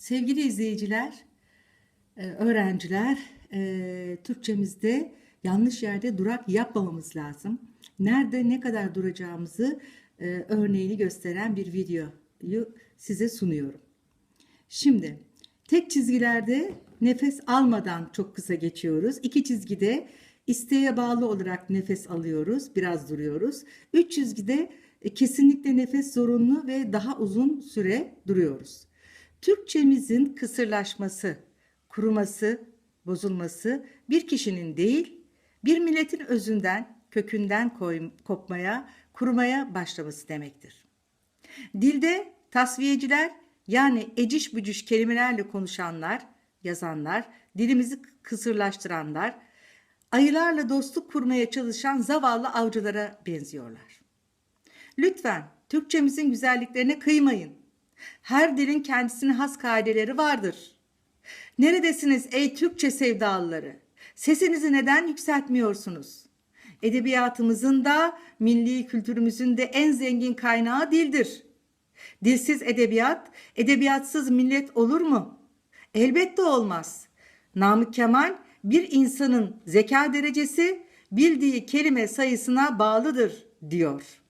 Sevgili izleyiciler, e, öğrenciler, e, Türkçemizde yanlış yerde durak yapmamamız lazım. Nerede ne kadar duracağımızı e, örneğini gösteren bir videoyu size sunuyorum. Şimdi tek çizgilerde nefes almadan çok kısa geçiyoruz. İki çizgide isteğe bağlı olarak nefes alıyoruz, biraz duruyoruz. Üç çizgide kesinlikle nefes zorunlu ve daha uzun süre duruyoruz. Türkçemizin kısırlaşması, kuruması, bozulması bir kişinin değil, bir milletin özünden, kökünden kopmaya, kurumaya başlaması demektir. Dilde tasviyeciler yani eciş bücüş kelimelerle konuşanlar, yazanlar, dilimizi kısırlaştıranlar, ayılarla dostluk kurmaya çalışan zavallı avcılara benziyorlar. Lütfen Türkçemizin güzelliklerine kıymayın. Her dilin kendisine has kaideleri vardır. Neredesiniz ey Türkçe sevdalıları? Sesinizi neden yükseltmiyorsunuz? Edebiyatımızın da milli kültürümüzün de en zengin kaynağı dildir. Dilsiz edebiyat, edebiyatsız millet olur mu? Elbette olmaz. Namık Kemal bir insanın zeka derecesi bildiği kelime sayısına bağlıdır diyor.